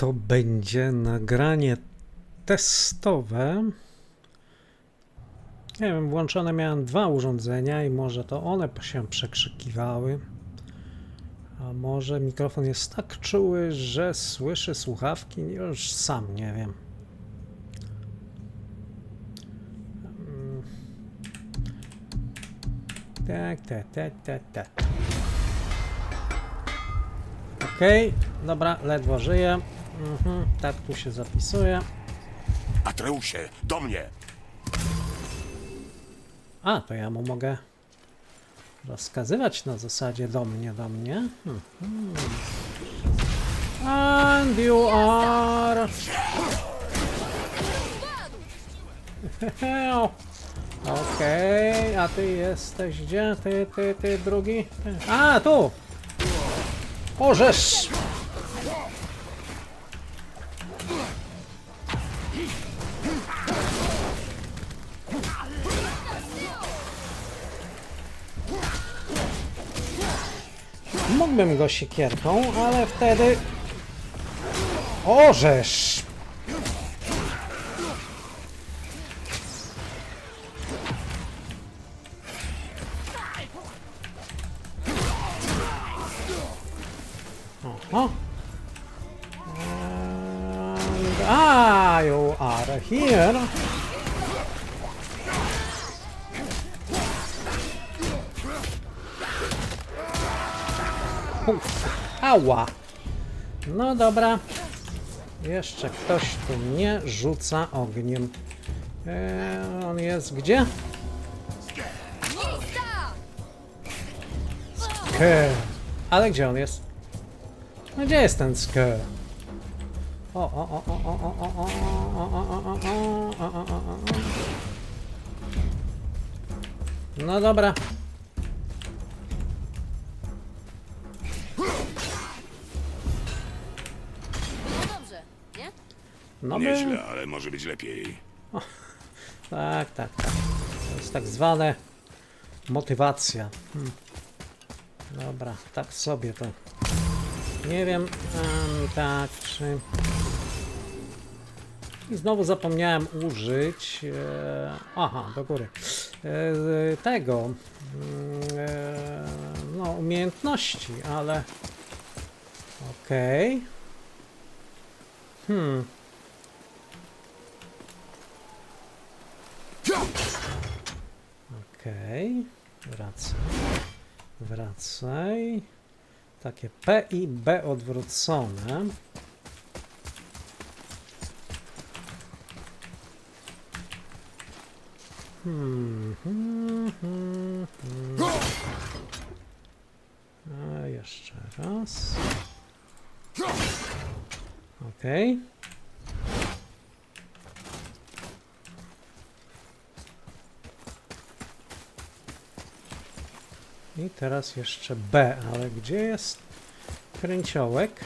to będzie nagranie testowe. Nie wiem, włączone miałem dwa urządzenia i może to one się przekrzykiwały. A może mikrofon jest tak czuły, że słyszy słuchawki? Już sam nie wiem. Mm. Tak, tak, tak, tak, tak. Okej, dobra, ledwo żyję. Mhm, tak tu się zapisuje. Atreusie, do mnie! A, to ja mu mogę rozkazywać na zasadzie do mnie, do mnie. Mhm. And you are... Okej, a ty jesteś gdzie? Ty, ty, ty, drugi? Ty. A, tu! Orzesz! Mógłbym go siekierką, ale wtedy... Orzesz! Ała. No dobra. Jeszcze ktoś tu mnie rzuca ogniem. Eee, on jest gdzie? Ske. Ale gdzie on jest? No gdzie jest ten ske? O, o, o, o, o, o, o, o, o, o, o, o, o, o, o, o. No dobra. No by... Nieźle, ale może być lepiej. Tak, tak, tak. To jest tak zwane motywacja. Hmm. Dobra, tak sobie to. Nie wiem, em, tak, czy... I znowu zapomniałem użyć... E, aha, do góry. E, tego... mm, E, no, umiejętności, ale... Okej. Hmm. Okej, wracaj. Wracaj. Takie P i B odwrócone. Hmm, hmm, hmm, hmm. A jeszcze raz. Okej. I teraz jeszcze B, ale gdzie jest kręciołek?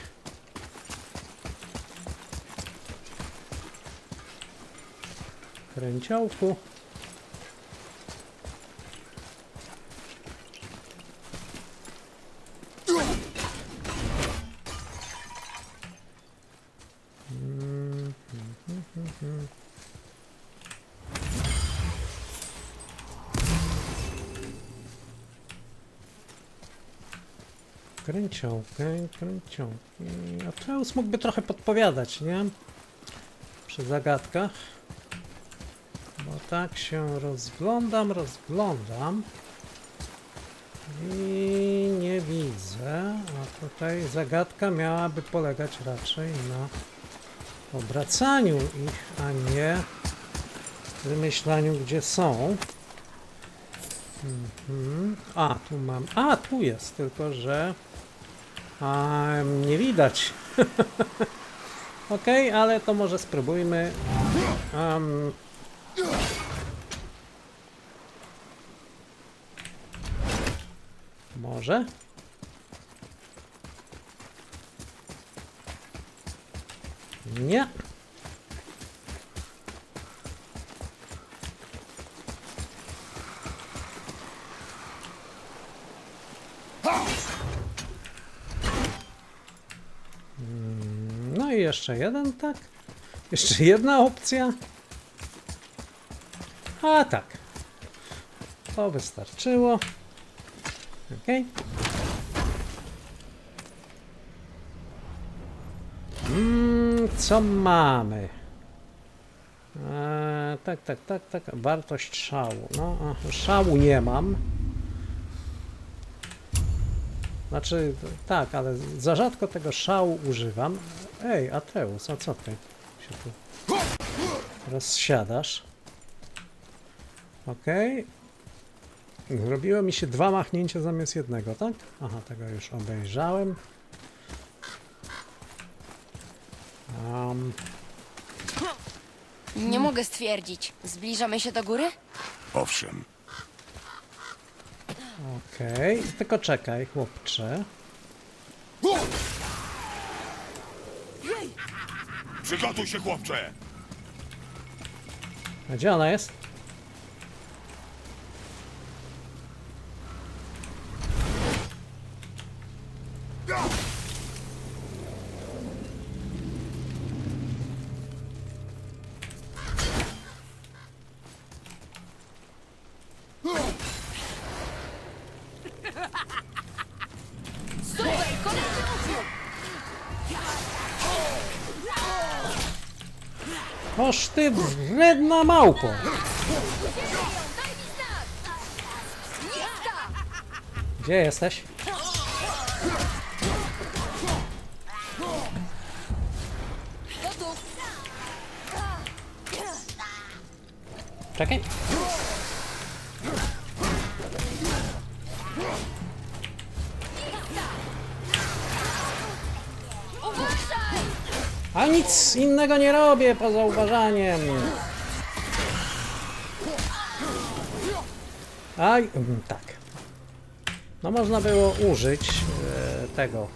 Kręciołku. Mm, hmm, hmm, hmm, hmm. Kręciołkę, kręciołki. Atreus mógłby trochę podpowiadać, nie? Przy zagadkach. Bo tak się rozglądam, rozglądam. I nie widzę. A tutaj zagadka miałaby polegać raczej na obracaniu ich, a nie wymyślaniu, gdzie są. Mhm. A, tu mam. A, tu jest, tylko że. A, nie widać. ok, ale to może spróbujmy. Um, może? Nie. I jeszcze jeden, tak? Jeszcze jedna opcja. A tak. To wystarczyło. Okej. Mm, co mamy? Eee, tak, tak, tak, tak. Wartość szału. No, szału nie mam. Znaczy, tak, ale za rzadko tego szału używam. Ej, Ateus, a co ty się tu rozsiadasz? Okej. Zrobiło mi się dwa machnięcia zamiast jednego, tak? Aha, tego już obejrzałem. Um, Nie mogę stwierdzić. Zbliżamy się do góry? Owszem, Okej, tylko czekaj, chłopcze. przygotuj się, chłopcze! A gdzie ona jest? Wredna małpo! Gdzie jesteś? Czekaj. A nic innego nie robię poza uważaniem. Aj, mm, tak. No można było użyć e, tego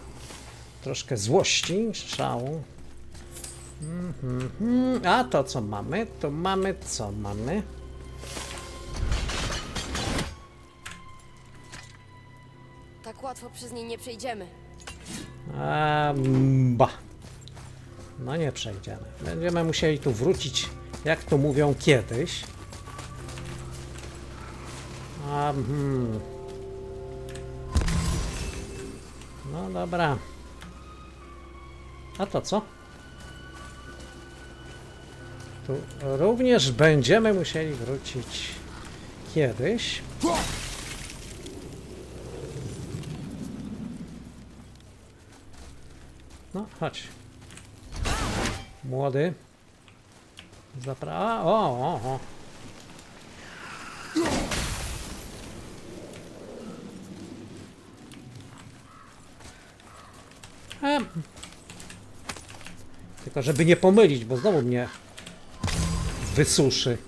troszkę złości, szału. Mhm, mhm. A to co mamy? To mamy co mamy? Tak łatwo przez nie nie przejdziemy. A, ba. No nie przejdziemy. Będziemy musieli tu wrócić, jak to mówią, kiedyś. Hmm. No dobra. A to co? Tu również będziemy musieli wrócić kiedyś. No, chodź. Młody. Zapra... O, o, o. Tylko żeby nie pomylić, bo znowu mnie wysuszy.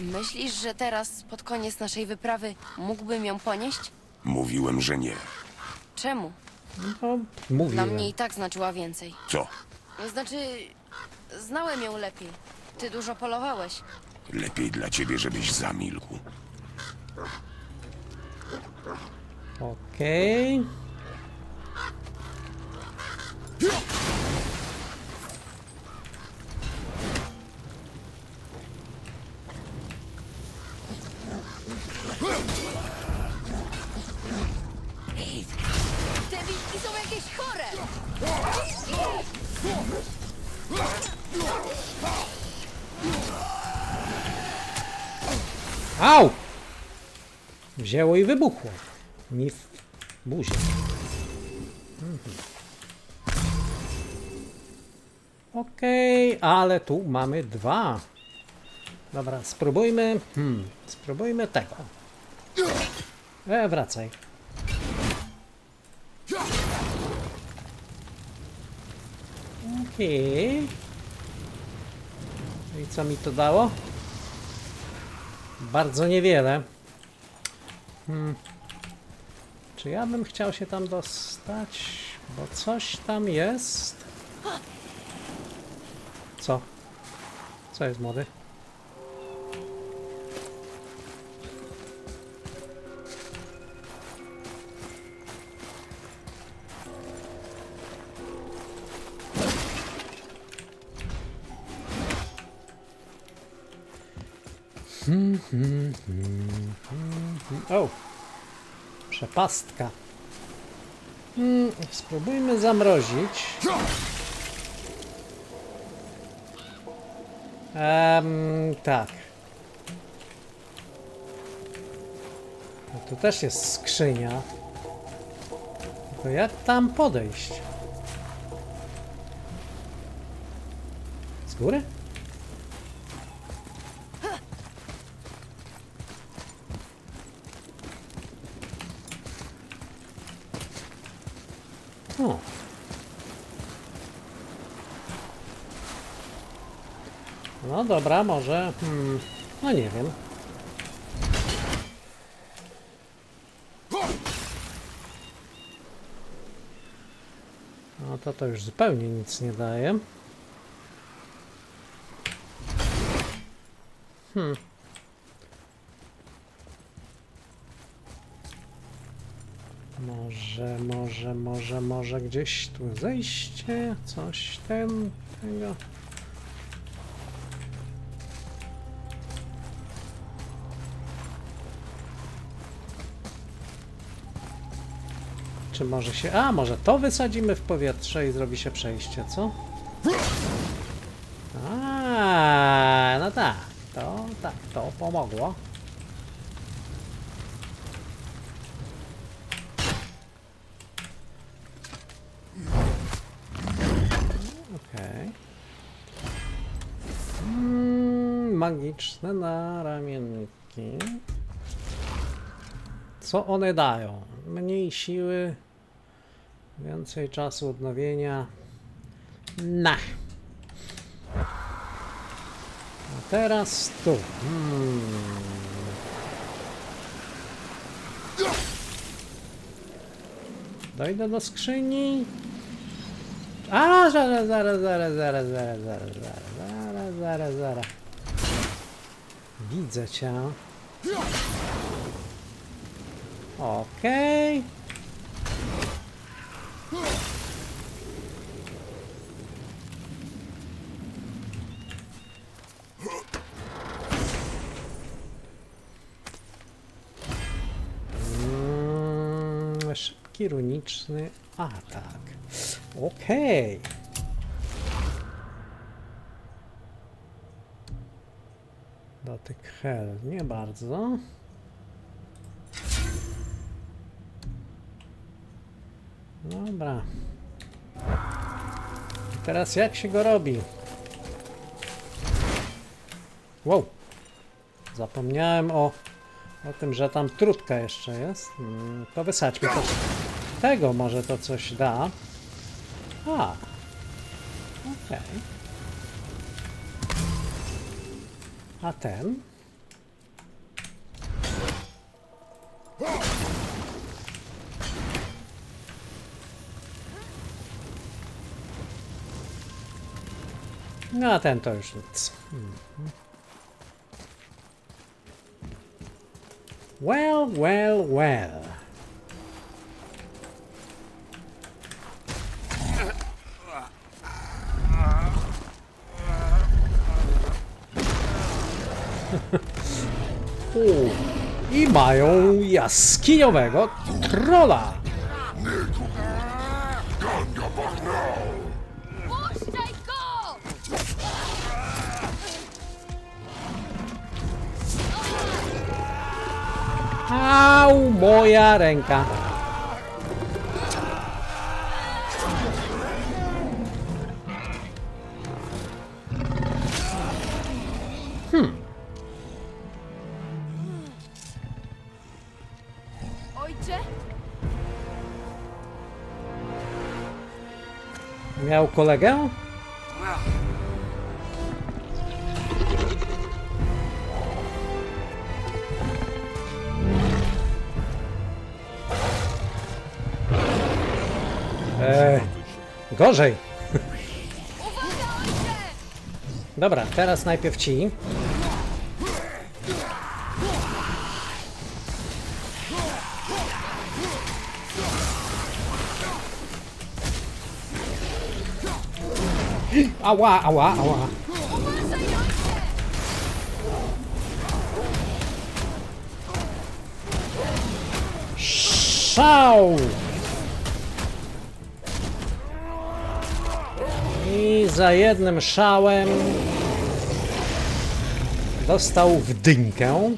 Myślisz, że teraz, pod koniec naszej wyprawy, mógłbym ją ponieść? Mówiłem, że nie. Czemu? No, Dla mówiłem. mnie i tak znaczyła więcej. Co? Znaczy, znałem ją lepiej. Ty dużo polowałeś. Lepiej dla ciebie, żebyś zamilkł. Okej. Au! Wzięło i wybuchło. Mi w buzie. Okej, ale tu mamy dwa. Dobra, spróbujmy. Hmm, spróbujmy tego. E, wracaj. Okej. I co mi to dało? Bardzo niewiele. Hmm. Czy ja bym chciał się tam dostać? Bo coś tam jest. Co? Co jest młody? O! Przepastka. Mm, spróbujmy zamrozić. Em, tak. No tu też jest skrzynia. Jak tam podejść? Z góry? O. No dobra, może. Hmm, no nie wiem. No to to już zupełnie nic nie daje. Hmm. Może, może, może, może gdzieś tu zejście, coś ten, tego. Czy może się. A, może to wysadzimy w powietrze i zrobi się przejście, co? A, no tak. To tak, to pomogło. Okej. Mm, magiczne naramienniki. Co one dają? Mniej siły, więcej czasu odnowienia. Na. A teraz tu. Hmm. Dojdę do skrzyni. A, zaraz, zaraz, zaraz, zaraz, zaraz, zaraz, zaraz, zaraz, zaraz. Widzę cię. Okej. Mm, Szybki, runiczny atak. Okej. Dotyk hel, nie bardzo. Dobra. I teraz jak się go robi? Wow. Zapomniałem o, o tym, że tam trudka jeszcze jest. Mm, To wysadźmy to. Tego może to coś da. A. Okej. A ten? No a ten to już nic. Mhm. Well, well, well. I mają jaskiniowego trola. Au, moja ręka. Miał kolegę? Eee, gorzej. Dobra, teraz najpierw ci. Ała, ała, ała. Szał! I za jednym szałem dostał w dynkę.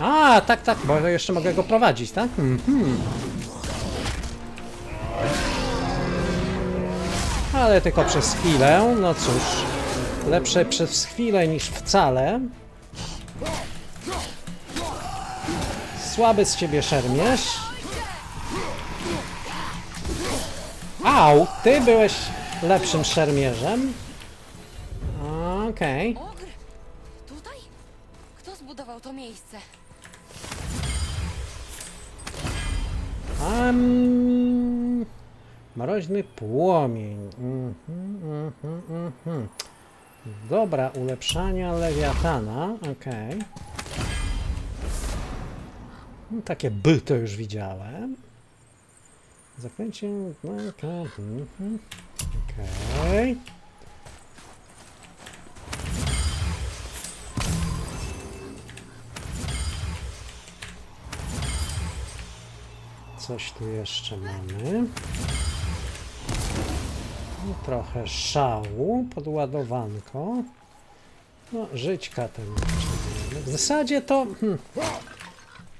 A, tak, tak, bo jeszcze mogę go prowadzić, tak? Mhm. Ale tylko przez chwilę, no cóż. Lepsze przez chwilę niż wcale. Słaby z ciebie szermierz. Au, ty byłeś lepszym szermierzem. Okej. Ogr? Tutaj? Kto zbudował to miejsce? Um, mroźny płomień. Mhm, mhm, mhm. Dobra, ulepszania lewiatana. Okej. No, Takie by to już widziałem. Zakręcie. Okej. mhm. Okej. Coś tu jeszcze mamy. Trochę szału, podładowanko. No, żyćka ten potrzebujemy. W zasadzie to... Hmm,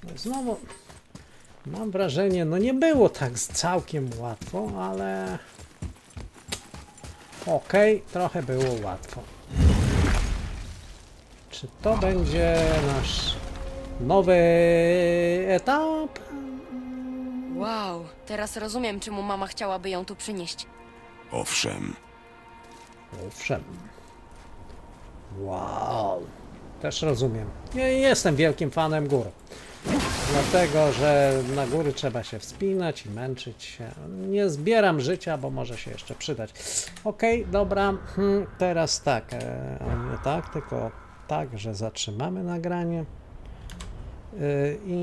no znowu... Mam wrażenie, no nie było tak całkiem łatwo, ale... Okej, trochę było łatwo. Czy to będzie nasz nowy etap? Wow, teraz rozumiem, czemu mama chciałaby ją tu przynieść. Owszem, Owszem. Wow. Też rozumiem. Ja jestem wielkim fanem gór. Dlatego, że na góry trzeba się wspinać i męczyć się. Nie zbieram życia, bo może się jeszcze przydać. Okej, dobra. Hmm, teraz tak. E, nie tak, tylko tak, że zatrzymamy nagranie. Y, I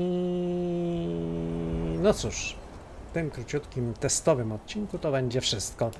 no cóż, w tym króciutkim testowym odcinku to będzie wszystko.